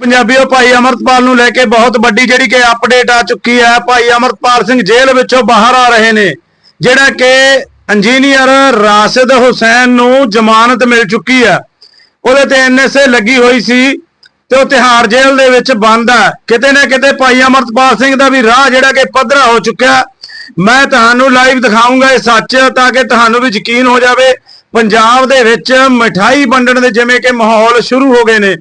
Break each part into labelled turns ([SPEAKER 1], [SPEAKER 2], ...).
[SPEAKER 1] ਪੰਜਾਬੀਓ, ਭਾਈ ਅਮਰਤਪਾਲ ਨੂੰ ਲੈ ਕੇ ਬਹੁਤ ਵੱਡੀ ਜਿਹੜੀ ਕਿ ਅਪਡੇਟ ਆ ਚੁੱਕੀ ਹੈ। ਭਾਈ ਅਮਰਤਪਾਲ ਸਿੰਘ ਜੇਲ੍ਹ ਵਿੱਚੋਂ ਬਾਹਰ ਆ ਰਹੇ ਨੇ, ਜਿਹੜਾ ਕਿ ਇੰਜੀਨੀਅਰ ਰਾਸ਼ਿਦ ਹੁਸੈਨ ਨੂੰ ਜ਼ਮਾਨਤ ਮਿਲ ਚੁੱਕੀ ਹੈ। ਉਹਦੇ ਤੇ ਐਨਐਸਏ ਲੱਗੀ ਹੋਈ ਸੀ ਤੇ ਉਹ ਤਿਹਾੜ ਜੇਲ੍ਹ ਦੇ ਵਿੱਚ ਬੰਦ ਹੈ। ਕਿਤੇ ਨਾ ਕਿਤੇ ਭਾਈ ਅਮਰਤਪਾਲ ਸਿੰਘ ਦਾ ਵੀ ਰਾਹ ਜਿਹੜਾ ਕਿ ਪੱਧਰਾ ਹੋ ਚੁੱਕਿਆ ਮੈਂ ਤੁਹਾਨੂੰ ਲਾਈਵ ਦਿਖਾਉਂਗਾ ਇਹ ਸੱਚ, ਤਾਂ ਕਿ ਤੁਹਾਨੂੰ ਵੀ ਯਕੀਨ ਹੋ ਜਾਵੇ, ਪੰਜਾਬ ਦੇ ਵਿੱਚ ਮਠਾਈ ਵੰਡਣ ਦੇ ਜਿਵੇਂ ਕਿ ਮਾਹੌਲ ਸ਼ੁਰੂ ਹੋ ਗਏ ਨੇ।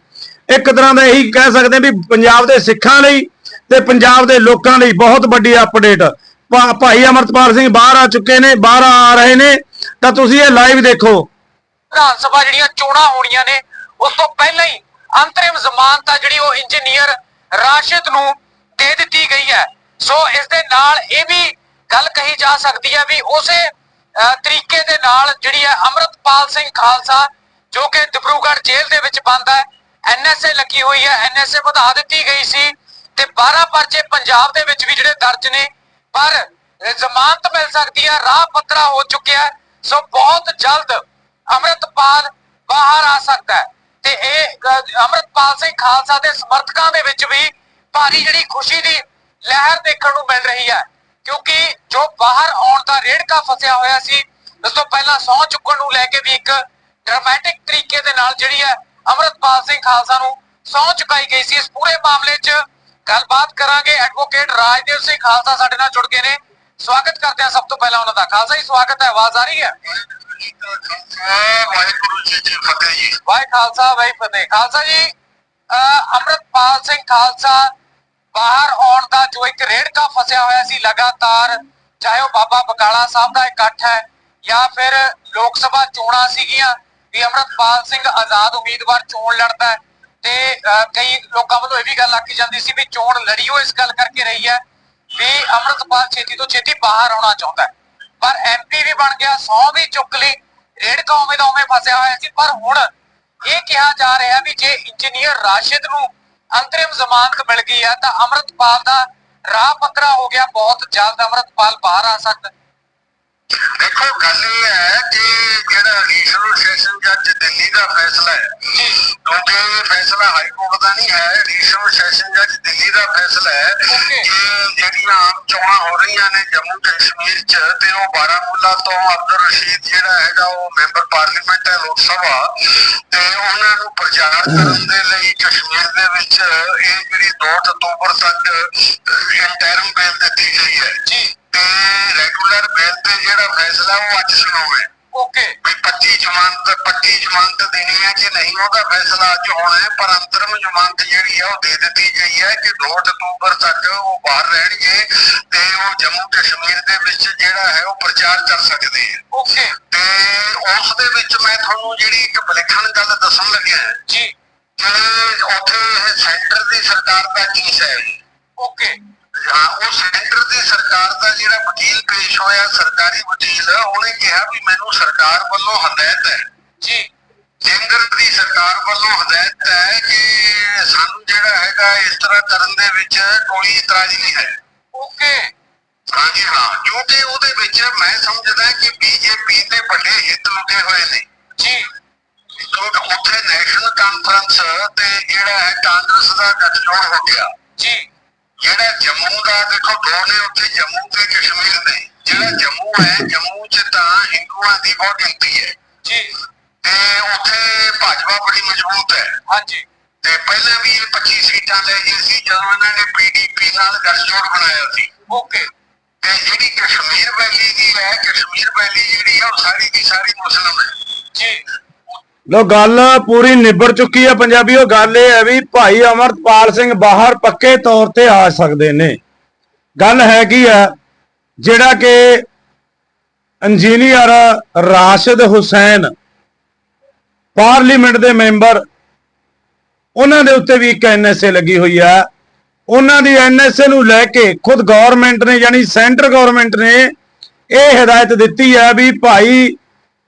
[SPEAKER 1] ਇੱਕ ਤਰ੍ਹਾਂ ਦਾ ਇਹੀ ਕਹਿ ਸਕਦੇ ਹਾਂ ਵੀ ਪੰਜਾਬ ਦੇ ਸਿੱਖਾਂ ਲਈ ਤੇ ਪੰਜਾਬ ਦੇ ਲੋਕਾਂ ਲਈ ਬਹੁਤ ਵੱਡੀ ਅਪਡੇਟ ਭਾਈ ਅਮਰਤਪਾਲ ਸਿੰਘ ਬਾਹਰ ਆ ਚੁੱਕੇ ਨੇ, ਬਾਹਰ ਆ ਰਹੇ ਨੇ। ਤਾਂ ਤੁਸੀਂ ਇਹ ਲਾਈਵ ਦੇਖੋ।
[SPEAKER 2] ਵਿਧਾਨ ਸਭਾ ਜਿਹੜੀਆਂ ਚੋਣਾਂ ਹੋਣੀਆਂ ਨੇ, ਉਸ ਤੋਂ ਪਹਿਲਾਂ ਹੀ ਅੰਤਰਿਮ ਜ਼ਮਾਨਤ ਆ ਜਿਹੜੀ ਉਹ ਇੰਜੀਨੀਅਰ ਰਾਸ਼ਿਦ ਨੂੰ ਦੇ ਦਿੱਤੀ ਗਈ ਹੈ। ਸੋ ਇਸ ਦੇ ਨਾਲ ਇਹ ਵੀ ਗੱਲ ਕਹੀ ਜਾ ਸਕਦੀ ਹੈ ਵੀ ਉਸੇ ਤਰੀਕੇ ਦੇ ਨਾਲ ਜਿਹੜੀ ਹੈ ਅਮਰਤਪਾਲ ਸਿੰਘ ਖਾਲਸਾ, ਜੋ ਕਿ ਦਿਬਰੂਗੜ੍ਹ ਜੇਲ੍ਹ ਦੇ ਵਿੱਚ ਬੰਦ ਹੈ ਐਨਐਸਏ ਲੱਗੀ ਹੋਈ ਹੈ। ਐਨਐਸਏ ਵਧਾ ਦਿੱਤੀ ਗਈ ਸੀ ਤੇ 12 ਪਰਚੇ ਪੰਜਾਬ ਦੇ ਵਿੱਚ ਵੀ ਜਿਹੜੇ ਦਰਜ ਨੇ। ਪਰ ਜ਼ਮਾਨਤ ਮਿਲ ਸਕਦੀ ਹੈ, ਰਾਹ ਪੱਤਰਾ ਹੋ ਚੁੱਕਿਆ ਸੋ ਬਹੁਤ ਜਲਦ ਅਮਰਤਪਾਲ ਬਾਹਰ ਆ ਸਕਦਾ ਹੈ। ਤੇ ਇਹ ਅਮਰਤਪਾਲ ਸਿੰਘ ਖਾਲਸਾ ਦੇ ਸਮਰਥਕਾਂ ਦੇ ਵਿੱਚ ਵੀ ਭਾਰੀ ਜਿਹੜੀ ਖੁਸ਼ੀ ਦੀ ਲਹਿਰ ਦੇਖਣ ਨੂੰ ਮਿਲ ਰਹੀ ਹੈ। ਕਿਉਂਕਿ ਜੋ ਬਾਹਰ ਆਉਣ ਦਾ ਰੇੜਕਾ ਫਸਿਆ ਹੋਇਆ ਸੀ, ਉਸ ਤੋਂ ਪਹਿਲਾਂ ਸਹੁੰ ਚੁੱਕਣ ਨੂੰ ਲੈ ਕੇ ਵੀ ਇੱਕ ਡਰਾਮੈਟਿਕ ਤਰੀਕੇ ਦੇ ਨਾਲ ਜਿਹੜੀ ਹੈ ਅਮਰਤਪਾਲ ਸਿੰਘ ਖਾਲਸਾ ਨੂੰ ਸਹੁੰ ਚੁਕਾਈ ਗਈ ਸੀ। ਇਸ ਪੂਰੇ ਮਾਮਲੇ 'ਚ ਗੱਲਬਾਤ ਕਰਾਂਗੇ ਐਡਵੋਕੇਟ ਰਾਜਦੇਵ ਸਿੰਘ ਖਾਲਸਾ ਸਾਡੇ ਨਾਲ ਜੁੜ ਗਏ ਨੇ। ਸਵਾਗਤ ਕਰਦੇ ਹਾਂ ਸਭ ਤੋਂ ਪਹਿਲਾਂ ਉਹਨਾਂ ਦਾ। ਖਾਲਸਾ ਜੀ, ਸਵਾਗਤ ਹੈ। ਆਵਾਜ਼ ਆ ਰਹੀ ਹੈ?
[SPEAKER 3] ਵਾਹਿਗੁਰੂ ਜੀ ਕੀ ਫਤਿਹ ਜੀ
[SPEAKER 2] ਵਾਹਿ ਖਾਲਸਾ, ਵਾਹਿ ਫਤਿਹ। ਖਾਲਸਾ ਜੀ ਅਹ ਅੰਮ੍ਰਿਤਪਾਲ ਸਿੰਘ ਖਾਲਸਾ ਬਾਹਰ ਆਉਣ ਦਾ ਜੋ ਇੱਕ ਰੇੜਕਾ ਫਸਿਆ ਹੋਇਆ ਸੀ, ਲਗਾਤਾਰ, ਚਾਹੇ ਉਹ ਬਾਬਾ ਬਕਾਲਾ ਸਾਹਿਬ ਦਾ ਇਕੱਠ ਹੈ ਜਾਂ ਫਿਰ ਲੋਕ ਸਭਾ ਚੋਣਾਂ ਸੀਗੀਆਂ ਵੀ ਅੰਮ੍ਰਿਤਪਾਲ ਸਿੰਘ ਆਜ਼ਾਦ ਉਮੀਦਵਾਰ ਚੋਣ ਲੜਦਾ ਹੈ ਤੇ ਕਈ ਲੋਕਾਂ ਵੱਲੋਂ ਇਹ ਵੀ ਗੱਲ ਆਖੀ ਜਾਂਦੀ ਸੀ ਵੀ ਚੋਣ ਲੜੀ ਉਹ ਇਸ ਗੱਲ ਕਰਕੇ ਰਹੀ ਹੈ ਵੀ ਅੰਮ੍ਰਿਤਪਾਲ ਛੇਤੀ ਤੋਂ ਛੇਤੀ ਬਾਹਰ ਆਉਣਾ ਚਾਹੁੰਦਾ ਹੈ। ਪਰ ਐਮਪੀ ਵੀ ਬਣ ਗਿਆ, ਸੌ ਵੀ ਚੁੱਕ ਲਈ ਰੇੜਕਾ ਉਵੇਂ ਦਾ ਉਵੇਂ ਫਸਿਆ ਹੋਇਆ ਸੀ। ਪਰ ਹੁਣ ਇਹ ਕਿਹਾ ਜਾ ਰਿਹਾ ਵੀ ਜੇ ਇੰਜੀਨੀਅਰ ਰਾਸ਼ਿਦ ਨੂੰ ਅੰਤਰਿਮ ਜ਼ਮਾਨਤ ਮਿਲ ਗਈ ਹੈ ਤਾਂ ਅਮਰਤਪਾਲ ਦਾ ਰਾਹ ਪੱਧਰਾ ਹੋ ਗਿਆ। ਬਹੁਤ ਜਲਦ ਅਮਰਤਪਾਲ ਬਾਹਰ ਆ ਸਕਦਾ
[SPEAKER 3] ਦੇਖੋ ਗੱਲ ਇਹ ਹੈ ਕਿ ਜਿਹੜਾ ਰੀਜਨਲ ਸੈਸ਼ਨ ਜੱਜ ਦਿੱਲੀ ਦਾ ਫੈਸਲਾ ਹੈ ਕਿਉਂਕਿ ਇਹ ਫੈਸਲਾ ਹਾਈ ਕੋਰਟ ਦਾ ਨਹੀਂ ਹੈ ਰੀਜਨਲ ਸੈਸ਼ਨ ਜੱਜ ਦਿੱਲੀ ਦਾ ਫੈਸਲਾ ਹੈ. ਕਿ ਜਿਹੜੀਆਂ ਆਮ ਚੋਣਾਂ ਹੋ ਰਹੀਆਂ ਨੇ ਜੰਮੂ ਕਸ਼ਮੀਰ 'ਚ ਤੇ ਉਹ ਬਾਰਾਮੂਲਾ ਤੋਂ ਅਬਦੁਲ ਰਸ਼ੀਦ ਜਿਹੜਾ ਹੈਗਾ ਉਹ ਮੈਂਬਰ ਪਾਰਲੀਮੈਂਟ ਹੈ ਲੋਕ ਸਭਾ ਤੇ ਉਹਨਾਂ ਨੂੰ ਪ੍ਰਚਾਰ ਕਰਨ ਦੇ ਲਈ ਕਸ਼ਮੀਰ ਦੇ ਵਿੱਚ ਇਹ ਜਿਹੜੀ 2 ਅਕਤੂਬਰ ਤੱਕ ਇੰਟਰਮ ਬੇਲ ਦਿੱਤੀ ਗਈ ਹੈ
[SPEAKER 2] ਜੀ
[SPEAKER 3] 25 ਜ਼ਮਾਨਤ 25 ਜ਼ਮਾਨਤ ਦੇਣੀ ਹੈ ਕਿ ਨਹੀਂ ਉਹਦਾ ਫੈਸਲਾ ਅੱਜ ਹੋਣਾ ਹੈ ਪਰ ਅੰਤਰਮ ਜ਼ਮਾਨਤ ਜਿਹੜੀ ਹੈ ਉਹ ਦੇ ਦਿੱਤੀ ਗਈ ਹੈ ਕਿ 2 ਅਕਤੂਬਰ ਤੱਕ ਉਹ ਬਾਹਰ ਰਹਿਣਗੇ ਤੇ ਉਹ ਜੰਮੂ ਕਸ਼ਮੀਰ ਦੇ ਵਿੱਚ ਜਿਹੜਾ ਹੈ ਉਹ ਪ੍ਰਚਾਰ ਕਰ ਸਕਦੇ ਹੈ।
[SPEAKER 2] ਓਕੇ
[SPEAKER 3] ਤੇ ਉਸ ਦੇ ਵਿੱਚ ਮੈਂ ਤੁਹਾਨੂੰ ਜਿਹੜੀ ਇੱਕ ਵਿਲੱਖਣ ਗੱਲ ਦੱਸਣ ਲੱਗਿਆ
[SPEAKER 2] ਜੀ।
[SPEAKER 3] ਕਿ ਉੱਥੇ ਇਹ ਸੈਂਟਰ ਦੀ ਸਰਕਾਰ ਦਾ ਕੇਸ ਹੈ।
[SPEAKER 2] ਓਕੇ
[SPEAKER 3] ਉਹ ਸੈਂਟਰ ਦੀ ਸਰਕਾਰ ਦਾ ਜਿਹੜਾ ਵਕੀਲ ਪੇਸ਼ ਹੋਇਆ ਸਰਕਾਰੀ ਵਕੀਲ ਉਹਨੇ ਕਿਹਾ ਵੀ ਮੈਨੂੰ ਸਰਕਾਰ ਵੱਲੋਂ ਹਦਾਇਤ ਹੈ।
[SPEAKER 2] ਜੀ
[SPEAKER 3] ਕੇਂਦਰ ਦੀ ਸਰਕਾਰ ਵੱਲੋਂ ਹਦਾਇਤ ਹੈ ਕਿ ਸਾਨੂੰ ਜਿਹੜਾ ਹੈਗਾ ਇਸ ਤਰ੍ਹਾਂ ਕਰਨ ਦੇ ਵਿੱਚ ਕੋਈ ਇਤਰਾਜ਼ ਨਹੀਂ ਹੈ।
[SPEAKER 2] ਓਕੇ।
[SPEAKER 3] ਹਾਂਜੀ ਹਾਂ। ਕਿਉਂਕਿ ਉਹਦੇ ਵਿੱਚ ਮੈਂ ਸਮਝਦਾ ਕਿ ਬੀਜੇਪੀ ਦੇ ਵੱਡੇ ਹਿੱਤ ਲੁਕੇ ਹੋਏ ਨੇ।
[SPEAKER 2] ਜੀ।
[SPEAKER 3] ਕਿਉਂਕਿ ਉੱਥੇ ਨੈਸ਼ਨਲ ਕਾਨਫਰੰਸ ਤੇ ਜਿਹੜਾ ਹੈ ਕਾਂਗਰਸ ਦਾ ਗੱਠਜੋੜ ਹੋ ਗਿਆ।
[SPEAKER 2] ਜੀ।
[SPEAKER 3] ਜਿਹੜਾ ਜੰਮੂ ਦਾ ਦੇਖੋ ਦੋ ਨੇ ਉੱਥੇ ਜੰਮੂ ਤੇ ਕਸ਼ਮੀਰ ਨੇ। ਜਿਹੜਾ ਜੰਮੂ ਹੈ ਜੰਮੂ 'ਚ ਤਾਂ ਹਿੰਦੂਆਂ ਦੀ ਬਹੁਤ ਗਿਣਤੀ ਹੈ।
[SPEAKER 2] ਜੀ।
[SPEAKER 3] ਤੇ ਉੱਥੇ ਭਾਜਪਾ ਬੜੀ ਮਜ਼ਬੂਤ ਹੈ।
[SPEAKER 2] ਹਾਂਜੀ।
[SPEAKER 3] ਤੇ ਪਹਿਲਾਂ ਵੀ ਇਹ 25 ਸੀਟਾਂ ਲੈ ਗਏ ਸੀ ਜਦੋਂ ਇਹਨਾਂ ਨੇ ਪੀਡੀਪੀ ਨਾਲ ਗੱਠਜੋੜ ਬਣਾਇਆ ਸੀ।
[SPEAKER 2] ਓਕੇ।
[SPEAKER 3] ਤੇ ਜਿਹੜੀ ਕਸ਼ਮੀਰ ਵੈਲੀ ਦੀ ਹੈ ਕਸ਼ਮੀਰ ਵੈਲੀ ਜਿਹੜੀ ਹੈ ਉਹ ਸਾਰੀ ਦੀ ਸਾਰੀ ਮੁਸਲਮ ਹੈ।
[SPEAKER 2] ਜੀ।
[SPEAKER 1] ਲੋ ਗੱਲ ਪੂਰੀ ਨਿਬੜ ਚੁੱਕੀ ਹੈ ਪੰਜਾਬੀਓ ਗੱਲ ਇਹ ਹੈ ਵੀ ਭਾਈ ਅਮਰਤਪਾਲ ਸਿੰਘ ਬਾਹਰ ਪੱਕੇ ਤੌਰ ਤੇ ਆ ਸਕਦੇ ਨੇ। ਗੱਲ ਹੈਗੀ ਆ ਜਿਹੜਾ ਕਿ ਇੰਜੀਨੀਅਰ ਰਾਸ਼ਿਦ ਹੁਸੈਨ ਪਾਰਲੀਮੈਂਟ ਦੇ ਮੈਂਬਰ, ਉਹਨਾਂ ਦੇ ਉੱਤੇ ਵੀ ਇੱਕ ਐਨਐਸਏ ਲੱਗੀ ਹੋਈ ਆ। ਉਹਨਾਂ ਦੀ ਐਨਐਸਏ ਨੂੰ ਲੈ ਕੇ ਖੁਦ ਗਵਰਨਮੈਂਟ ਨੇ, ਯਾਨੀ ਸੈਂਟਰ ਗਵਰਨਮੈਂਟ ਨੇ ਇਹ ਹਦਾਇਤ ਦਿੱਤੀ ਹੈ ਵੀ ਭਾਈ,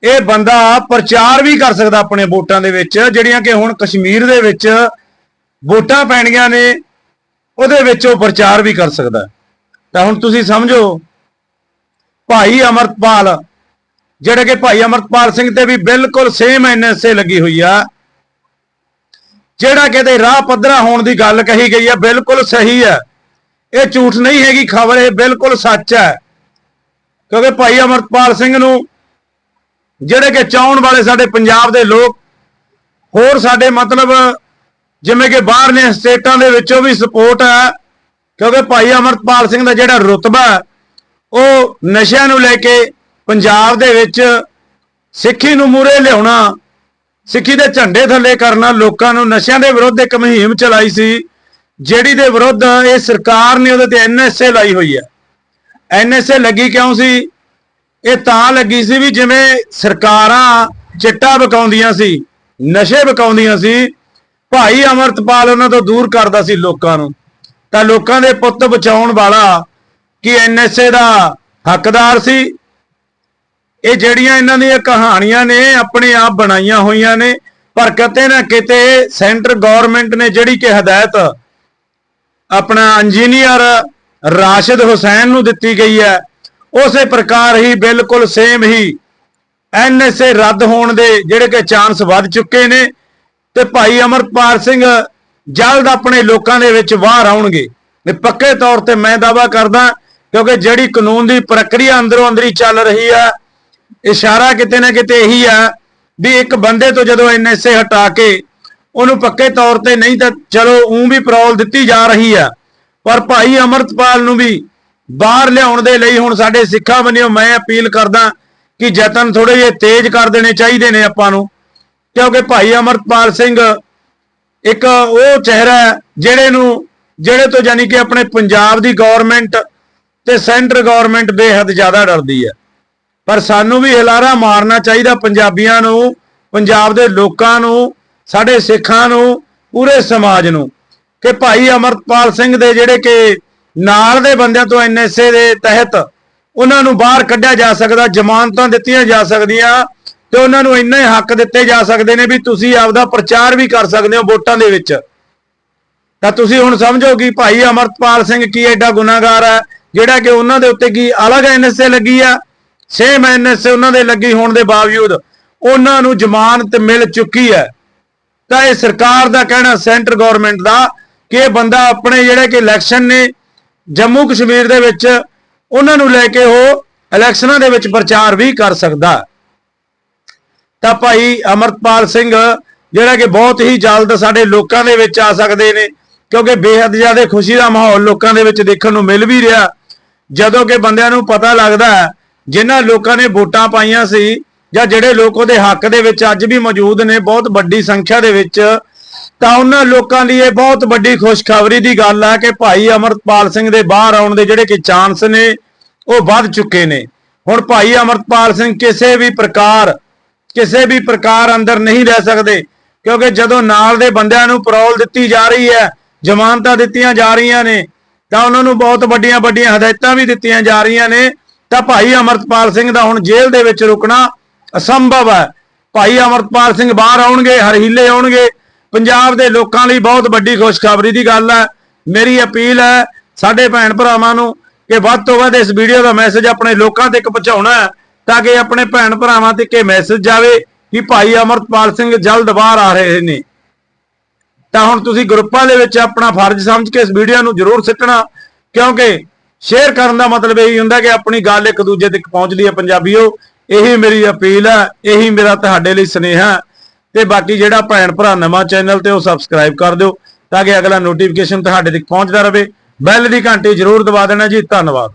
[SPEAKER 1] ਇਹ ਬੰਦਾ ਪ੍ਰਚਾਰ ਵੀ ਕਰ ਸਕਦਾ ਆਪਣੇ ਵੋਟਾਂ ਦੇ ਵਿੱਚ, ਜਿਹੜੀਆਂ ਕਿ ਹੁਣ ਕਸ਼ਮੀਰ ਦੇ ਵਿੱਚ ਵੋਟਾਂ ਪੈਣੀਆਂ ਨੇ, ਉਹਦੇ ਵਿੱਚ ਉਹ ਪ੍ਰਚਾਰ ਵੀ ਕਰ ਸਕਦਾ। ਤਾਂ ਹੁਣ ਤੁਸੀਂ ਸਮਝੋ, ਭਾਈ ਅਮਰਤਪਾਲ ਜਿਹੜੇ ਕਿ ਭਾਈ ਅਮਰਤਪਾਲ ਸਿੰਘ ਤੇ ਵੀ ਬਿਲਕੁਲ ਸੇਮ ਐਨਐਸਏ ਲੱਗੀ ਹੋਈ ਆ। ਜਿਹੜਾ ਕਿਤੇ ਰਾਹ ਪੱਧਰਾ ਹੋਣ ਦੀ ਗੱਲ ਕਹੀ ਗਈ ਹੈ ਬਿਲਕੁਲ ਸਹੀ ਹੈ ਇਹ ਝੂਠ ਨਹੀਂ ਹੈਗੀ ਖਬਰ, ਇਹ ਬਿਲਕੁਲ ਸੱਚ ਹੈ ਕਿਉਂਕਿ ਭਾਈ ਅਮਰਪਾਲ ਸਿੰਘ ਨੂੰ ਜਿਹੜੇ ਕਿ ਚਾਹਣ ਵਾਲੇ ਸਾਡੇ ਪੰਜਾਬ ਦੇ ਲੋਕ, ਹੋਰ ਸਾਡੇ ਮਤਲਬ ਜਿਵੇਂ ਕਿ ਬਾਹਰਲੇ ਸਟੇਟਾਂ ਦੇ ਵਿੱਚੋਂ ਵੀ ਸਪੋਰਟ ਹੈ ਕਿਉਂਕਿ ਭਾਈ ਅਮਰਪਾਲ ਸਿੰਘ ਦਾ ਜਿਹੜਾ ਰੁਤਬਾ, ਉਹ ਨਸ਼ਿਆਂ ਨੂੰ ਲੈ ਕੇ ਪੰਜਾਬ ਦੇ ਵਿੱਚ ਸਿੱਖੀ ਨੂੰ ਮੂਰੇ ਲਿਆਉਣਾ, ਸਿੱਖੀ ਦੇ ਝੰਡੇ ਥੱਲੇ ਕਰਨਾ ਲੋਕਾਂ ਨੂੰ ਨਸ਼ਿਆਂ ਦੇ ਵਿਰੁੱਧ ਇੱਕ ਮੁਹਿੰਮ ਚਲਾਈ ਸੀ, ਜਿਹੜੀ ਦੇ ਵਿਰੁੱਧ ਇਹ ਸਰਕਾਰ ਨੇ ਉਹਦੇ ਤੇ ਐਨਐਸਏ ਲਾਈ ਹੋਈ ਹੈ। ਐਨਐਸਏ ਲੱਗੀ ਕਿਉਂ ਸੀ? ਇਹ ਤਾਂ ਲੱਗੀ ਸੀ ਵੀ ਜਿਵੇਂ ਸਰਕਾਰਾਂ ਚਿੱਟਾ ਵਿਕਾਉਂਦੀਆਂ ਸੀ, ਨਸ਼ੇ ਵਿਕਾਉਂਦੀਆਂ ਸੀ, ਭਾਈ ਅਮਰਤਪਾਲ ਉਹਨਾਂ ਤੋਂ ਦੂਰ ਕਰਦਾ ਸੀ ਲੋਕਾਂ ਨੂੰ। ਤਾਂ ਲੋਕਾਂ ਦੇ ਪੁੱਤ ਬਚਾਉਣ ਵਾਲਾ ਕੀ ਐਨਐਸਏ ਦਾ ਹੱਕਦਾਰ ਸੀ? ਇਹ ਜਿਹੜੀਆਂ ਇਹਨਾਂ ਦੀਆਂ ਕਹਾਣੀਆਂ ਨੇ, ਆਪਣੇ ਆਪ ਬਣਾਈਆਂ ਹੋਈਆਂ ਨੇ। ਪਰ ਕਿਤੇ ਨਾ ਕਿਤੇ ਸੈਂਟਰ ਗਵਰਨਮੈਂਟ ਨੇ ਜਿਹੜੀ ਕਿ ਹਦਾਇਤ ਆਪਣਾ ਇੰਜੀਨੀਅਰ ਰਾਸ਼ਿਦ ਹੁਸੈਨ ਨੂੰ ਦਿੱਤੀ ਗਈ ਹੈ, ਉਸੇ ਪ੍ਰਕਾਰ ਹੀ ਬਿਲਕੁਲ ਸੇਮ ਹੀ ਐਨਐਸਏ ਰੱਦ ਹੋਣ ਦੇ ਜਿਹੜੇ ਕਿ ਚਾਂਸ ਵੱਧ ਚੁੱਕੇ ਨੇ ਤੇ ਭਾਈ ਅਮਰਪਾਲ ਸਿੰਘ ਜਲਦ ਆਪਣੇ ਲੋਕਾਂ ਦੇ ਵਿੱਚ ਬਾਹਰ ਆਉਣਗੇ ਤੇ ਪੱਕੇ ਤੌਰ ਤੇ ਮੈਂ ਦਾਵਾ ਕਰਦਾ ਕਿਉਂਕਿ ਜਿਹੜੀ ਕਾਨੂੰਨ ਦੀ ਪ੍ਰਕਿਰਿਆ ਅੰਦਰੋਂ ਅੰਦਰੀ ਚੱਲ ਰਹੀ ਹੈ ਇਸ਼ਾਰਾ ਕਿਤੇ ਨਾ ਕਿਤੇ ਇਹੀ ਆ ਵੀ ਇੱਕ ਬੰਦੇ ਤੋਂ ਜਦੋਂ ਐਨਐਸਏ ਹਟਾ ਕੇ ਉਹਨੂੰ ਪੱਕੇ ਤੌਰ ਤੇ ਨਹੀਂ ਤਾਂ ਚਲੋ ਉਂ ਵੀ ਪਰੋਲ ਦਿੱਤੀ ਜਾ ਰਹੀ ਆ, ਪਰ ਭਾਈ ਅਮਰਤਪਾਲ ਨੂੰ ਵੀ ਬਾਹਰ ਲਿਆਉਣ ਦੇ ਲਈ ਹੁਣ ਸਾਡੇ ਸਿੱਖਾਂ ਬੰਨਿਓ ਮੈਂ ਅਪੀਲ ਕਰਦਾ ਕਿ ਯਤਨ ਥੋੜੇ ਜਿਹੇ ਤੇਜ਼ ਕਰ ਦੇਣੇ ਚਾਹੀਦੇ ਨੇ ਆਪਾਂ ਨੂੰ, ਕਿਉਂਕਿ ਭਾਈ ਅਮਰਤਪਾਲ ਸਿੰਘ ਇੱਕ ਉਹ ਚਿਹਰਾ ਜਿਹੜੇ ਨੂੰ, ਜਿਹੜੇ ਤੋਂ ਯਾਨੀ ਕਿ ਆਪਣੇ ਪੰਜਾਬ ਦੀ ਗਵਰਨਮੈਂਟ ਤੇ ਸੈਂਟਰ ਗਵਰਨਮੈਂਟ ਬੇਹੱਦ ਜ਼ਿਆਦਾ ਡਰਦੀ ਹੈ। ਪਰ ਸਾਨੂੰ ਵੀ ਹਲਾਰਾ ਮਾਰਨਾ ਚਾਹੀਦਾ ਪੰਜਾਬੀਆਂ ਨੂੰ, ਪੰਜਾਬ ਦੇ ਲੋਕਾਂ ਨੂੰ, ਸਾਡੇ ਸਿੱਖਾਂ ਨੂੰ, ਪੂਰੇ ਸਮਾਜ ਨੂੰ। ਕਿ ਭਾਈ ਅਮਰਪਾਲ ਸਿੰਘ ਦੇ ਜਿਹੜੇ ਕਿ ਨਾਲ ਦੇ ਬੰਦਿਆਂ ਤੋਂ ਐਨਐਸਏ ਦੇ ਤਹਿਤ ਉਹਨਾਂ ਨੂੰ ਬਾਹਰ ਕੱਢਿਆ ਜਾ ਸਕਦਾ, ਜ਼ਮਾਨਤਾਂ ਦਿੱਤੀਆਂ ਜਾ ਸਕਦੀਆਂ ਤੇ ਉਹਨਾਂ ਨੂੰ ਇੰਨੇ ਹੱਕ ਦਿੱਤੇ ਜਾ ਸਕਦੇ ਨੇ ਵੀ ਤੁਸੀਂ ਆਪਦਾ ਪ੍ਰਚਾਰ ਵੀ ਕਰ ਸਕਦੇ ਹੋ ਵੋਟਾਂ ਦੇ ਵਿੱਚ। ਤਾਂ ਤੁਸੀਂ ਹੁਣ ਸਮਝੋ ਕਿ ਭਾਈ ਅਮਰਪਾਲ ਸਿੰਘ ਕੀ ਐਡਾ ਗੁਨਾਹਗਾਰ ਹੈ, ਜਿਹੜਾ ਕਿ ਉਹਨਾਂ ਦੇ ਉੱਤੇ ਕੀ ਅਲੱਗ ਐਨਐਸਏ ਲੱਗੀ ਆ ਸੇਮ ਐਨਐਸਏ ਉਹਨਾਂ ਦੇ ਲੱਗੀ ਹੋਣ ਦੇ ਬਾਵਜੂਦ ਉਹਨਾਂ ਨੂੰ ਜ਼ਮਾਨਤ ਮਿਲ ਚੁੱਕੀ ਹੈ। ਤਾਂ ਇਹ ਸਰਕਾਰ ਦਾ ਕਹਿਣਾ ਸੈਂਟਰ ਗਵਰਨਮੈਂਟ ਦਾ ਕਿ ਇਹ ਬੰਦਾ ਆਪਣੇ ਜਿਹੜੇ ਕਿ ਇਲੈਕਸ਼ਨ ਨੇ ਜੰਮੂ ਕਸ਼ਮੀਰ ਦੇ ਵਿੱਚ ਉਹਨਾਂ ਨੂੰ ਲੈ ਕੇ ਉਹ ਇਲੈਕਸ਼ਨਾਂ ਦੇ ਵਿੱਚ ਪ੍ਰਚਾਰ ਵੀ ਕਰ ਸਕਦਾ। ਤਾਂ ਭਾਈ ਅਮਰਪਾਲ ਸਿੰਘ ਜਿਹੜਾ ਕਿ ਬਹੁਤ ਹੀ ਜਲਦ ਸਾਡੇ ਲੋਕਾਂ ਦੇ ਵਿੱਚ ਆ ਸਕਦੇ ਨੇ, ਕਿਉਂਕਿ ਬੇਹੱਦ ਜ਼ਿਆਦਾ ਖੁਸ਼ੀ ਦਾ ਮਾਹੌਲ ਲੋਕਾਂ ਦੇ ਵਿੱਚ ਦੇਖਣ ਨੂੰ ਮਿਲ ਵੀ ਰਿਹਾ। ਜਦੋਂ ਕਿ ਬੰਦਿਆਂ ਨੂੰ ਪਤਾ ਲੱਗਦਾ ਹੈ ਜਿਨ੍ਹਾਂ ਲੋਕਾਂ ਨੇ ਵੋਟਾਂ ਪਾਈਆਂ ਸੀ ਜਾਂ ਜਿਹੜੇ ਲੋਕ ਉਹਦੇ ਹੱਕ ਦੇ ਵਿੱਚ ਅੱਜ ਵੀ ਮੌਜੂਦ ਨੇ ਬਹੁਤ ਵੱਡੀ ਸੰਖਿਆ ਦੇ ਵਿੱਚ, ਤਾਂ ਉਹਨਾਂ ਲੋਕਾਂ ਲਈ ਇਹ ਬਹੁਤ ਵੱਡੀ ਖੁਸ਼ਖਬਰੀ ਦੀ ਗੱਲ ਹੈ ਕਿ ਭਾਈ ਅਮਰਪਾਲ ਸਿੰਘ ਦੇ ਬਾਹਰ ਆਉਣ ਦੇ ਜਿਹੜੇ ਕਿ ਚਾਂਸ ਨੇ, ਉਹ ਵੱਧ ਚੁੱਕੇ ਨੇ। ਹੁਣ ਭਾਈ ਅਮਰਪਾਲ ਸਿੰਘ ਕਿਸੇ ਵੀ ਪ੍ਰਕਾਰ, ਕਿਸੇ ਵੀ ਪ੍ਰਕਾਰ ਅੰਦਰ ਨਹੀਂ ਰਹਿ ਸਕਦੇ, ਕਿਉਂਕਿ ਜਦੋਂ ਨਾਲ ਦੇ ਬੰਦਿਆਂ ਨੂੰ ਪਰੋਲ ਦਿੱਤੀ ਜਾ ਰਹੀ ਹੈ, ਜ਼ਮਾਨਤਾਂ ਦਿੱਤੀਆਂ ਜਾ ਰਹੀਆਂ ਨੇ, ਤਾਂ ਉਹਨਾਂ ਨੂੰ ਬਹੁਤ ਵੱਡੀਆਂ ਵੱਡੀਆਂ ਹਦਾਇਤਾਂ ਵੀ ਦਿੱਤੀਆਂ ਜਾ ਰਹੀਆਂ ਨੇ ਤਾਂ ਭਾਈ ਅਮਰਪਾਲ ਸਿੰਘ ਦਾ ਹੁਣ ਜੇਲ੍ਹ ਦੇ ਵਿੱਚ ਰੁਕਣਾ ਅਸੰਭਵ ਹੈ। ਭਾਈ ਅਮਰਪਾਲ ਸਿੰਘ ਬਾਹਰ ਆਉਣਗੇ, ਹਰਹੀਲੇ ਆਉਣਗੇ। ਪੰਜਾਬ ਦੇ ਲੋਕਾਂ ਲਈ ਬਹੁਤ ਵੱਡੀ ਖੁਸ਼ਖਬਰੀ ਦੀ ਗੱਲ ਹੈ। ਮੇਰੀ ਅਪੀਲ ਹੈ ਸਾਡੇ ਭੈਣ ਭਰਾਵਾਂ ਨੂੰ ਕਿ ਵੱਧ ਤੋਂ ਵੱਧ ਇਸ ਵੀਡੀਓ ਦਾ ਮੈਸੇਜ ਆਪਣੇ ਲੋਕਾਂ ਤੱਕ ਪਹੁੰਚਾਉਣਾ ਹੈ ਤਾਂ ਕਿ ਆਪਣੇ ਭੈਣ ਭਰਾਵਾਂ ਤੱਕ ਇਹ ਮੈਸੇਜ ਜਾਵੇ ਕਿ ਭਾਈ ਅਮਰਪਾਲ ਸਿੰਘ ਜਲਦ ਬਾਹਰ ਆ ਰਹੇ ਨੇ। ਤਾਂ ਹੁਣ ਤੁਸੀਂ ਗਰੁੱਪਾਂ ਦੇ ਵਿੱਚ ਆਪਣਾ ਫਰਜ਼ ਸਮਝ ਕੇ ਇਸ ਵੀਡੀਓ ਨੂੰ ਜ਼ਰੂਰ ਸਿੱਟਣਾ, ਕਿਉਂਕਿ ਸ਼ੇਅਰ ਕਰਨ ਦਾ ਮਤਲਬ ਇਹੀ ਹੁੰਦਾ ਕਿ ਆਪਣੀ ਗੱਲ ਇੱਕ ਦੂਜੇ ਤੱਕ ਪਹੁੰਚਦੀ ਹੈ ਪੰਜਾਬੀਓ। ਇਹੀ ਮੇਰੀ ਅਪੀਲ ਹੈ, ਇਹੀ ਮੇਰਾ ਤੁਹਾਡੇ ਲਈ ਸੁਨੇਹਾ ਹੈ। ਤੇ ਬਾਕੀ ਜਿਹੜਾ ਭੈਣ ਭਰਾ ਨਵਾਂ ਚੈਨਲ ਤੇ ਉਹ ਸਬਸਕ੍ਰਾਈਬ ਕਰ ਦਿਓ, ਤਾਂ ਕਿ ਅਗਲਾ ਨੋਟੀਫਿਕੇਸ਼ਨ ਤੁਹਾਡੇ ਤੱਕ ਪਹੁੰਚਦਾ ਰਹੇ। ਬੈਲ ਦੀ ਘੰਟੀ ਜ਼ਰੂਰ ਦਬਾ ਦੇਣਾ ਜੀ, ਧੰਨਵਾਦ।